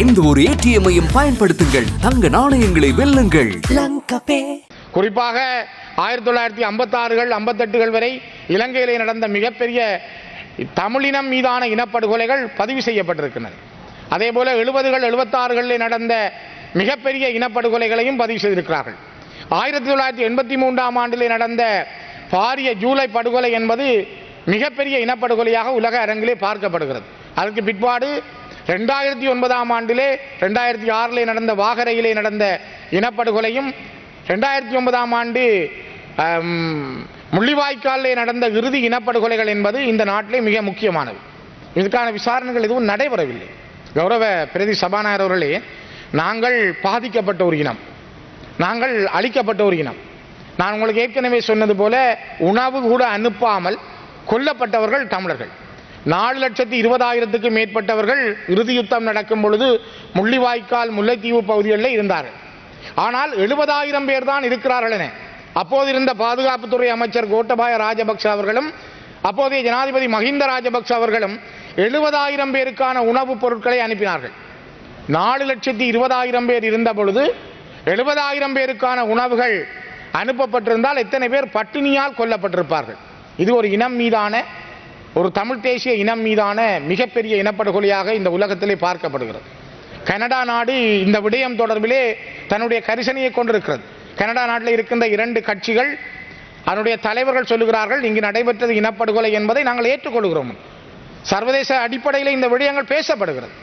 எந்த ஒரு ஏடிஎம்மையும் பயன்படுத்துங்கள். தங்க நாணயங்களை வெல்லுங்கள். குறிப்பாக ஆயிரத்தி தொள்ளாயிரத்தி ஐம்பத்தாறுகள் ஐம்பத்தெட்டுகள் வரை இலங்கையிலே நடந்த மிகப்பெரிய தமிழினம் மீதான இனப்படுகொலைகள் பதிவு செய்யப்பட்டிருக்கின்றன. அதே போல எழுபதுகள் எழுபத்தாறுகளில் நடந்த மிகப்பெரிய இனப்படுகொலைகளையும் பதிவு செய்திருக்கிறார்கள். ஆயிரத்தி தொள்ளாயிரத்தி எண்பத்தி மூன்றாம் ஆண்டிலே நடந்த பாரிய ஜூலை படுகொலை என்பது மிகப்பெரிய இனப்படுகொலையாக உலக அரங்கிலே பார்க்கப்படுகிறது. அதற்கு பிற்பாடு ரெண்டாயிரத்தி ஒன்பதாம் ஆண்டிலே ரெண்டாயிரத்தி ஆறிலே நடந்த வாகரையிலே நடந்த இனப்படுகொலையும் ரெண்டாயிரத்தி ஒன்பதாம் ஆண்டு முள்ளிவாய்க்காலிலே நடந்த இறுதி இனப்படுகொலைகள் என்பது இந்த நாட்டிலே மிக முக்கியமானது. இதுக்கான விசாரணைகள் எதுவும் நடைபெறவில்லை. கௌரவ பிரதி சபாநாயகர் அவர்களே நாங்கள் பாதிக்கப்பட்ட ஒரு இனம். நாங்கள் அழிக்கப்பட்ட ஒரு இனம். நான் உங்களுக்கு ஏற்கனவே சொன்னது போல உணவு கூட அனுப்பாமல் கொல்லப்பட்டவர்கள் தமிழர்கள். நாலு லட்சத்தி இருபதாயிரத்துக்கும் மேற்பட்டவர்கள் இறுதி யுத்தம் நடக்கும் பொழுது முள்ளிவாய்க்கால் முல்லைத்தீவு பகுதிகளில் இருந்தார்கள். ஆனால் எழுபதாயிரம் பேர் தான் இருக்கிறார்கள் என. அப்போது இருந்த பாதுகாப்புத்துறை அமைச்சர் கோட்டபாய ராஜபக்ஷ அவர்களும் அப்போதைய ஜனாதிபதி மஹிந்த ராஜபக்ஷ அவர்களும் எழுபதாயிரம் பேருக்கான உணவுப் பொருட்களை அனுப்பினார்கள். நாலு லட்சத்தி இருபதாயிரம் பேர் இருந்த பொழுது எழுபதாயிரம் பேருக்கான உணவுகள் அனுப்பப்பட்டிருந்தால் எத்தனை பேர் பட்டினியால் கொல்லப்பட்டிருப்பார்கள். இது ஒரு இனம் மீதான ஒரு தமிழ் தேசிய இனம் மீதான மிகப்பெரிய இனப்படுகொலையாக இந்த உலகத்திலே பார்க்கப்படுகிறது. கனடா நாடு இந்த விடயம் தொடர்பிலே தன்னுடைய கரிசனையை கொண்டிருக்கிறது. கனடா நாட்டில் இருக்கின்ற இரண்டு கட்சிகள் அதனுடைய தலைவர்கள் சொல்லுகிறார்கள் இங்கு நடைபெற்றது இனப்படுகொலை என்பதை நாங்கள் ஏற்றுக்கொள்கிறோம். சர்வதேச அடிப்படையில் இந்த விடயங்கள் பேசப்படுகிறது.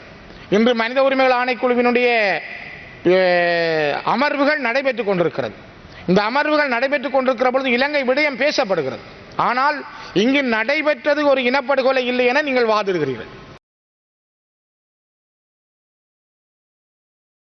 இன்று மனித உரிமைகள் ஆணைக்குழுவினுடைய அமர்வுகள் நடைபெற்றுக் கொண்டிருக்கிறது. இந்த அமர்வுகள் நடைபெற்றுக் கொண்டிருக்கிற பொழுது இலங்கை விடயம் பேசப்படுகிறது. ஆனால் இங்கு நடைபெற்றது ஒரு இனப்படுகொலை இல்லை என நீங்கள் வாதிடுகிறீர்கள்.